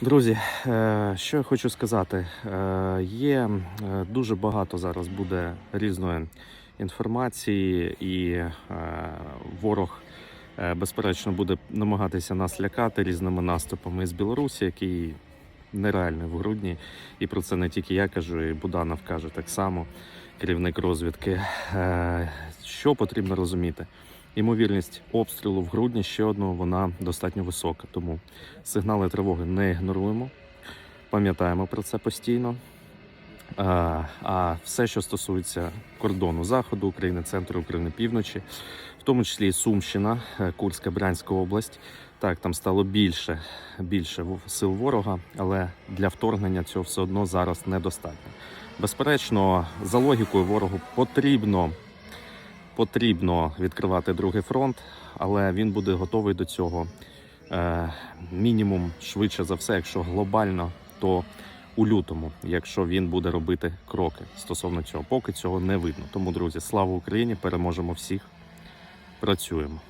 Друзі, е, що я хочу сказати, Е, є е, дуже багато зараз буде різної інформації, і ворог, безперечно, буде намагатися нас лякати різними наступами з Білорусі, який нереальний в грудні. І про це не тільки я кажу, і Буданов каже так само, керівник розвідки. Що потрібно розуміти? Ймовірність обстрілу в грудні ще одного вона достатньо висока. Тому сигнали тривоги не ігноруємо, пам'ятаємо про це постійно. А, а все, що стосується кордону заходу України, центру України, півночі, в тому числі і Сумщина, е, Курська, Брянська область. Так, там стало більше, більше сил ворога, але для вторгнення цього все одно зараз недостатньо. Безперечно, за логікою ворогу потрібно потрібно відкривати другий фронт, але він буде готовий до цього е, мінімум швидше за все, якщо глобально, то у лютому, якщо він буде робити кроки стосовно цього, поки цього не видно. Тому, друзі, слава Україні! Переможемо всіх. Працюємо.